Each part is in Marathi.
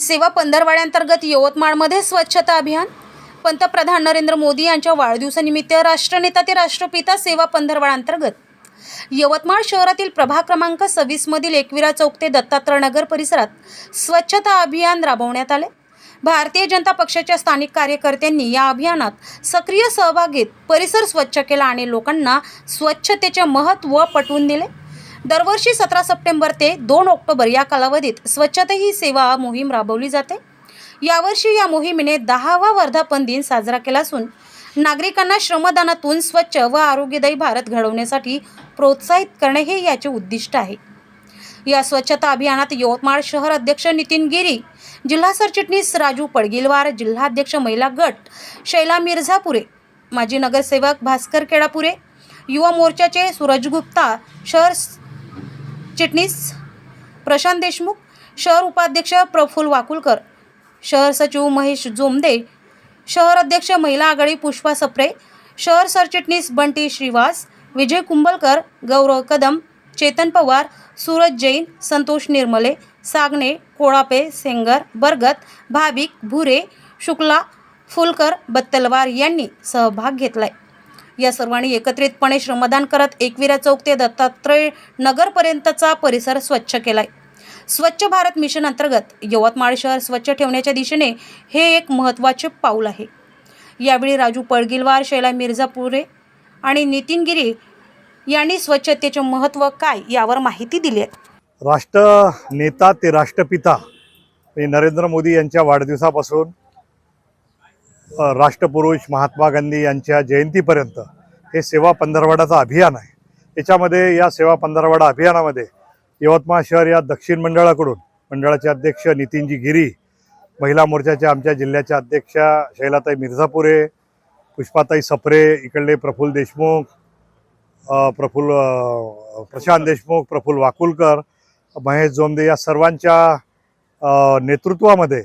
सेवा पंधरवाड्यांतर्गत यवतमाळमध्ये स्वच्छता अभियान. पंतप्रधान नरेंद्र मोदी यांच्या वाढदिवसानिमित्त राष्ट्रनेता ते राष्ट्रपिता सेवा पंधरवाड्यांतर्गत यवतमाळ शहरातील प्रभाग क्रमांक सव्वीसमधील एकविरा चौक ते दत्तात्रयनगर परिसरात स्वच्छता अभियान राबवण्यात आले. भारतीय जनता पक्षाच्या स्थानिक कार्यकर्त्यांनी या अभियानात सक्रिय सहभाग घेत परिसर स्वच्छ केला आणि लोकांना स्वच्छतेचे महत्त्व पटवून दिले. दरवर्षी सतरा सप्टेंबर ते दोन ऑक्टोबर या कालावधीत स्वच्छता ही सेवा मोहीम राबवली जाते. यावर्षी या मोहिमेने दहावा वर्धापन दिन साजरा केला असून नागरिकांना श्रमदानातून स्वच्छ व आरोग्यदायी भारत घडवण्यासाठी प्रोत्साहित करणे हे याचे उद्दिष्ट आहे. या स्वच्छता अभियानात यवतमाळ शहर अध्यक्ष नितीन गिरी जिल्हा सरचिटणीस राजू पडगिलवार जिल्हाध्यक्ष महिला गट शैला मिर्झापुरे माजी नगरसेवक भास्कर केडापुरे युवा मोर्चाचे सूरज गुप्ता शहर सरचिटणीस प्रशांत देशमुख शहर उपाध्यक्ष प्रफुल वाकुलकर शहर सचिव महेश जोमदे शहर अध्यक्ष महिला आघाडी पुष्पा सप्रे शहर सरचिटणीस बंटी श्रीवास विजय कुंभलकर गौरव कदम चेतन पवार सूरज जैन संतोष निर्मले सागणे कोळापे सेंगर बरगत भाविक भुरे शुक्ला फुलकर बत्तलवार यांनी सहभाग घेतलाय. या सर्वांनी एकत्रितपणे श्रमदान करत एकविरा चौक ते दत्तात्रय नगरपर्यंतचा परिसर स्वच्छ केलाय. स्वच्छ भारत मिशन अंतर्गत यवतमाळ शहर स्वच्छ ठेवण्याच्या दिशेने हे एक महत्त्वाचे पाऊल आहे. यावेळी राजू पडगिलवार शैला मिर्झापुरे आणि नितीन गिरी यांनी स्वच्छतेचे महत्त्व काय यावर माहिती दिली आहे. राष्ट्र नेता ते राष्ट्रपिता नरेंद्र मोदी यांच्या वाढदिवसापासून राष्ट्रपुरुष महात्मा गांधी यांच्या जयंतीपर्यंत हे सेवा पंधरवाडाचं अभियान आहे. याच्यामध्ये या सेवा पंधरवाडा अभियानामध्ये यवतमाळ शहर या दक्षिण मंडळाकडून मंडळाचे अध्यक्ष नितीनजी गिरी महिला मोर्चाच्या आमच्या जिल्ह्याच्या अध्यक्षा शैलाताई मिर्झापुरे पुष्पाताई सप्रे इकडले प्रफुल्ल देशमुख प्रफुल प्रफुल्ल प्रशांत देशमुख प्रफुल्ल वाकुलकर महेश जोमदे या सर्वांच्या नेतृत्वामध्ये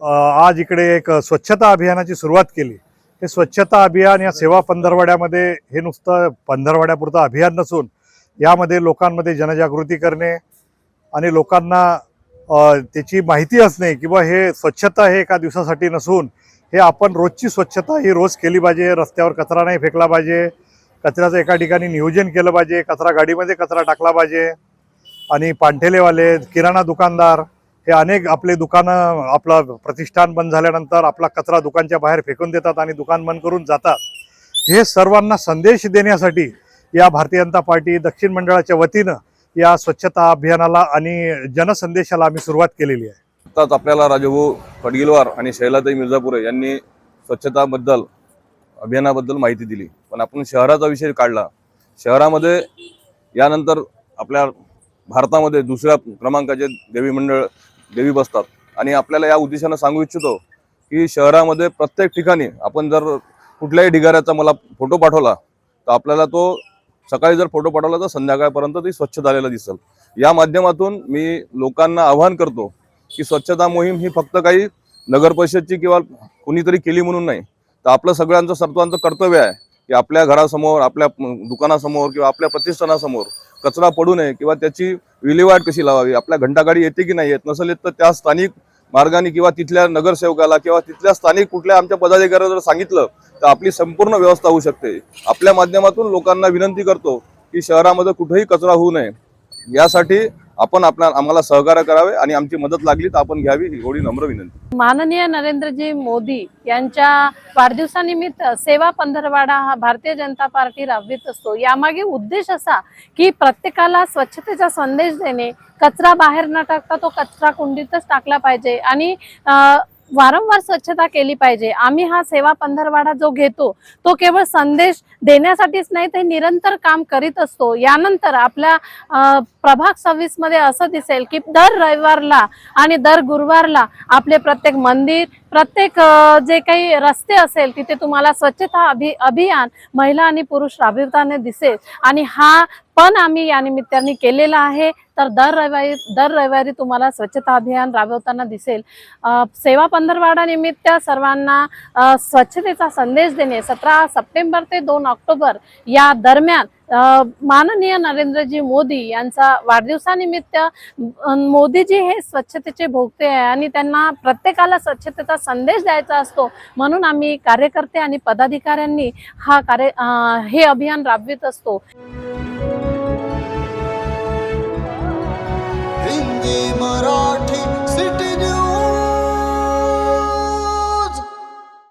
आज इकडे एक स्वच्छता अभियानाची सुरुवात केली. हे स्वच्छता अभियान या सेवा पंधरवाड्यामध्ये हे नुसतं पंधरवाड्यापुरतं अभियान नसून यामध्ये लोकांमध्ये जनजागृती करणे आणि लोकांना त्याची माहिती असणे किंवा हे स्वच्छता हे एका दिवसासाठी नसून हे आपण रोजची स्वच्छता ही रोज केली पाहिजे. रस्त्यावर कचरा नाही फेकला पाहिजे. कचऱ्याचं एका ठिकाणी नियोजन केलं पाहिजे. कचरा गाडीमध्ये कचरा टाकला पाहिजे. आणि पांठेलेवाले किराणा दुकानदार हे अनेक आपले दुकानं आपलं प्रतिष्ठान बंद झाल्यानंतर आपला कचरा दुकानच्या बाहेर फेकून देतात आणि दुकान बंद करून जातात. हे सर्वांना संदेश देण्यासाठी या भारतीय जनता पार्टी दक्षिण मंडळाच्या वतीनं या स्वच्छता अभियानाला आणि जनसंदेशाला आम्ही सुरुवात केलेली आहे. आत्ताच आपल्याला राजभाऊ खडगिलवार आणि शैलाताई मिर्झापुरे यांनी स्वच्छताबद्दल अभियानाबद्दल माहिती दिली. पण आपण शहराचा विषय काढला. शहरामध्ये यानंतर आपल्या भारतामध्ये दुसऱ्या क्रमांकाचे देवी मंडळ देवी बसतात. आणि आपल्याला या उद्देशानं सांगू इच्छितो की शहरामध्ये प्रत्येक ठिकाणी आपण जर कुठल्याही ढिगाऱ्याचा मला फोटो पाठवला तर आपल्याला तो सकाळी जर फोटो पाठवला तर संध्याकाळपर्यंत ती स्वच्छ झालेला दिसेल. या माध्यमातून मी लोकांना आवाहन करतो की स्वच्छता मोहीम ही फक्त काही नगर परिषदची किंवा कुणीतरी केली म्हणून नाही तर आपलं सगळ्यांचं सर्वांचं कर्तव्य आहे की आपल्या घरासमोर आपल्या दुकानासमोर किंवा आपल्या प्रतिष्ठानासमोर कचरा पडू नये किंवा त्याची विल्हेवाट कशी लावावी? आपल्या घंटागाडी येते की नाही? येत नसेल येत तर त्या स्थानिक मार्गाने किंवा तिथल्या नगरसेवकाला किंवा तिथल्या स्थानिक कुठल्या आमच्या पदाधिकाऱ्याला जर सांगितलं तर आपली संपूर्ण व्यवस्था होऊ शकते. आपल्या माध्यमातून लोकांना विनंती करतो की शहरामध्ये कुठेही कचरा होऊ नये. यासाठी आपण आपल्या आम्हाला सहकार्य करावे आणि आमची मदत लागली तर आपण घ्यावी ही एवढी नम्र विनंती. माननीय नरेंद्रजी मोदी यांच्या वाढदिवसानिमित्त सेवा पंधरवाडा हा भारतीय जनता पार्टी राबवित असतो. यामागे उद्देश असा की प्रत्येकाला स्वच्छतेचा संदेश देणे कचरा बाहेर न टाकता तो कचरा कुंडीतच टाकला पाहिजे आणि वारंवार स्वच्छता केली पाहिजे. आम्ही हा सेवा पंधरवाडा जो घेतो तो केवळ संदेश देण्यासाठीच नाही ते निरंतर काम करीत असतो. यानंतर आपल्या प्रभाग सव्वीसमध्ये असं दिसेल की दर रविवारला आणि दर गुरुवारला आपले प्रत्येक मंदिर प्रत्येक जे काही रस्ते असेल तिथे तुम्हाला स्वच्छता अभि अभियान महिला आणि पुरुष राबविताना दिसेल. आणि हा पण आम्ही या निमित्ताने केलेला आहे. तर दर रविवारी दर रविवारी तुम्हाला स्वच्छता अभियान राबवताना दिसेल. सेवा पंधरवाडा निमित्त सर्वांना स्वच्छतेचा संदेश देणे सतरा सप्टेंबर ते दोन ऑक्टोबर या दरम्यान माननीय नरेंद्रजी मोदी यांचा वाढदिवसानिमित्त मोदीजी हे स्वच्छतेचे भोगते आहे आणि त्यांना प्रत्येकाला स्वच्छतेचा संदेश द्यायचा असतो म्हणून आम्ही कार्यकर्ते आणि पदाधिकाऱ्यांनी हा कार्य हे अभियान राबवित असतो.